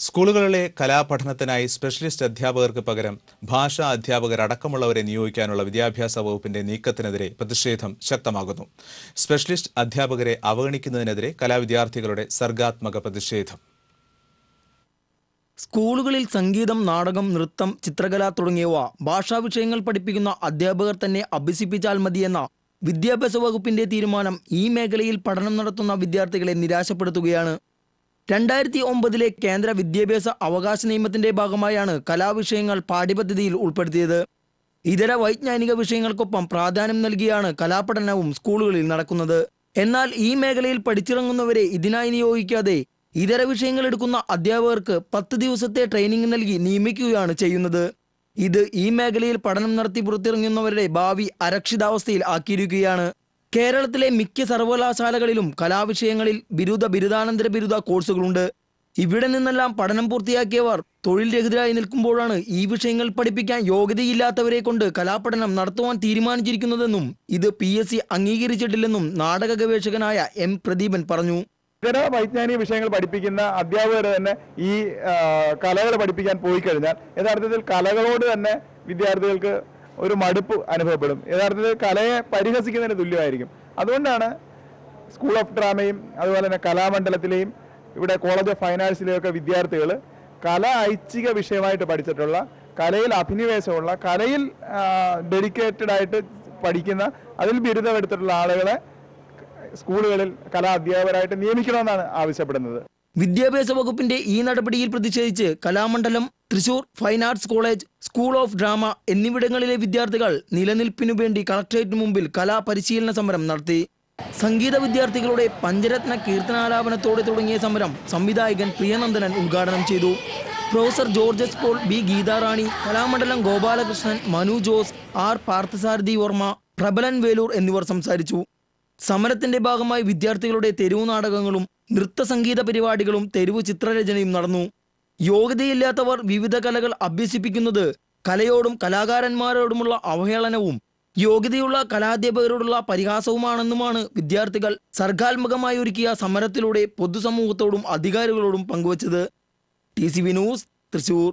സ്കൂളുകളിലെ കലാപഠനത്തിനായി സ്പെഷ്യലിസ്റ്റ് അധ്യാപകർക്ക് പകരം ഭാഷാ അധ്യാപകർ അടക്കമുള്ളവരെ നിയോഗിക്കാനുള്ള വിദ്യാഭ്യാസ വകുപ്പിന്റെ നീക്കത്തിനെതിരെ പ്രതിഷേധം ശക്തമാകുന്നു. സ്പെഷ്യലിസ്റ്റ് അധ്യാപകരെ അവഗണിക്കുന്നതിനെതിരെ കലാവിദ്യാർത്ഥികളുടെ സർഗാത്മക പ്രതിഷേധം. സ്കൂളുകളിൽ സംഗീതം നാടകം നൃത്തം ചിത്രകല തുടങ്ങിയവ ഭാഷാ വിഷയങ്ങൾ പഠിപ്പിക്കുന്ന അധ്യാപകർ തന്നെ അഭ്യസിപ്പിച്ചാൽ മതിയെന്ന വിദ്യാഭ്യാസ വകുപ്പിന്റെ തീരുമാനം ഈ മേഖലയിൽ പഠനം നടത്തുന്ന വിദ്യാർത്ഥികളെ നിരാശപ്പെടുത്തുകയാണ് രണ്ടായിരത്തി ഒമ്പതിലെ കേന്ദ്ര വിദ്യാഭ്യാസ അവകാശ നിയമത്തിന്റെ ഭാഗമായാണ് കലാവിഷയങ്ങൾ പാഠ്യപദ്ധതിയിൽ ഉൾപ്പെടുത്തിയത്. ഇതര വൈജ്ഞാനിക വിഷയങ്ങൾക്കൊപ്പം പ്രാധാന്യം നൽകിയാണ് കലാപഠനവും സ്കൂളുകളിൽ നടക്കുന്നത്. എന്നാൽ ഈ മേഖലയിൽ പഠിച്ചിറങ്ങുന്നവരെ ഇതിനായി നിയോഗിക്കാതെ ഇതര വിഷയങ്ങൾ എടുക്കുന്ന അധ്യാപകർക്ക് പത്ത് ദിവസത്തെ ട്രെയിനിങ് നൽകി നിയമിക്കുകയാണ് ചെയ്യുന്നത്. ഇത് ഈ മേഖലയിൽ പഠനം നടത്തി പുറത്തിറങ്ങുന്നവരുടെ ഭാവി അരക്ഷിതാവസ്ഥയിൽ ആക്കിയിരിക്കുകയാണ്. കേരളത്തിലെ മിക്ക സർവകലാശാലകളിലും കലാവിഷയങ്ങളിൽ ബിരുദ ബിരുദാനന്തര ബിരുദ കോഴ്സുകളുണ്ട്. ഇവിടെ നിന്നെല്ലാം പഠനം പൂർത്തിയാക്കിയവർ തൊഴിൽ രഹിതരായി നിൽക്കുമ്പോഴാണ് ഈ വിഷയങ്ങൾ പഠിപ്പിക്കാൻ യോഗ്യതയില്ലാത്തവരെ കൊണ്ട് കലാപഠനം നടത്തുവാൻ തീരുമാനിച്ചിരിക്കുന്നതെന്നും ഇത് പി എസ് സി അംഗീകരിച്ചിട്ടില്ലെന്നും നാടക ഗവേഷകനായ എം പ്രദീപൻ പറഞ്ഞു. ഇതര വൈജ്ഞാനിക വിഷയങ്ങൾ പഠിപ്പിക്കുന്ന അധ്യാപകർ തന്നെ ഈ കലകൾ പഠിപ്പിക്കാൻ പോയി കഴിഞ്ഞാൽ യഥാർത്ഥത്തിൽ കലകളോട് തന്നെ വിദ്യാർത്ഥികൾക്ക് ഒരു മടുപ്പ് അനുഭവപ്പെടും. യഥാർത്ഥത്തിൽ കലയെ പരിഹസിക്കുന്നതിന് തുല്യമായിരിക്കും. അതുകൊണ്ടാണ് സ്കൂൾ ഓഫ് ഡ്രാമയും അതുപോലെ തന്നെ കലാമണ്ഡലത്തിലെയും ഇവിടെ കോളേജ് ഓഫ് ഫൈൻ ആർട്സിലെയൊക്കെ വിദ്യാർത്ഥികൾ കല ഐച്ഛിക വിഷയമായിട്ട് പഠിച്ചിട്ടുള്ള കലയിൽ അഭിനിവേശമുള്ള കലയിൽ ഡെഡിക്കേറ്റഡ് ആയിട്ട് പഠിക്കുന്ന അതിൽ ബിരുദമെടുത്തിട്ടുള്ള ആളുകളെ സ്കൂളുകളിൽ കലാ അധ്യാപകരായിട്ട് നിയമിക്കണമെന്നാണ് ആവശ്യപ്പെടുന്നത്. വിദ്യാഭ്യാസ വകുപ്പിന്റെ ഈ നടപടിയിൽ പ്രതിഷേധിച്ച് Kalamandalam Thrissur fine arts college school of drama എന്നിവിടങ്ങളിലെ വിദ്യാർത്ഥികൾ നിലനിൽപ്പിനു വേണ്ടി കളക്ടറേറ്റിന് മുമ്പിൽ കലാപരിശീലന സമരം നടത്തി. സംഗീത വിദ്യാർത്ഥികളുടെ പഞ്ചരത്ന കീർത്തനാലാപനത്തോടെ തുടങ്ങിയ സമരം സംവിധായകൻ പ്രിയനന്ദനൻ ഉദ്ഘാടനം ചെയ്തു. Professor Georges Paul B Geetharani Kalamandalam Gopalakrishnan Manu Jose R Parthasarathy Varma Prabalan Veloor എന്നിവർ സംസാരിച്ചു. സമരത്തിന്റെ ഭാഗമായി വിദ്യാർത്ഥികളുടെ തെരുവു നാടകങ്ങളും നൃത്ത സംഗീത പരിപാടികളും തെരുവു ചിത്രരചനയും നടന്നു. യോഗ്യതയില്ലാത്തവർ വിവിധ കലകൾ അഭ്യസിപ്പിക്കുന്നത് കലയോടും കലാകാരന്മാരോടുമുള്ള അവഹേളനവും യോഗ്യതയുള്ള കലാധ്യാപകരോടുള്ള പരിഹാസവുമാണെന്നുമാണ് വിദ്യാർത്ഥികൾ സർഗാത്മകമായി ഒരുക്കിയ സമരത്തിലൂടെ പൊതുസമൂഹത്തോടും അധികാരികളോടും പങ്കുവച്ചത്. T C news Thrissur.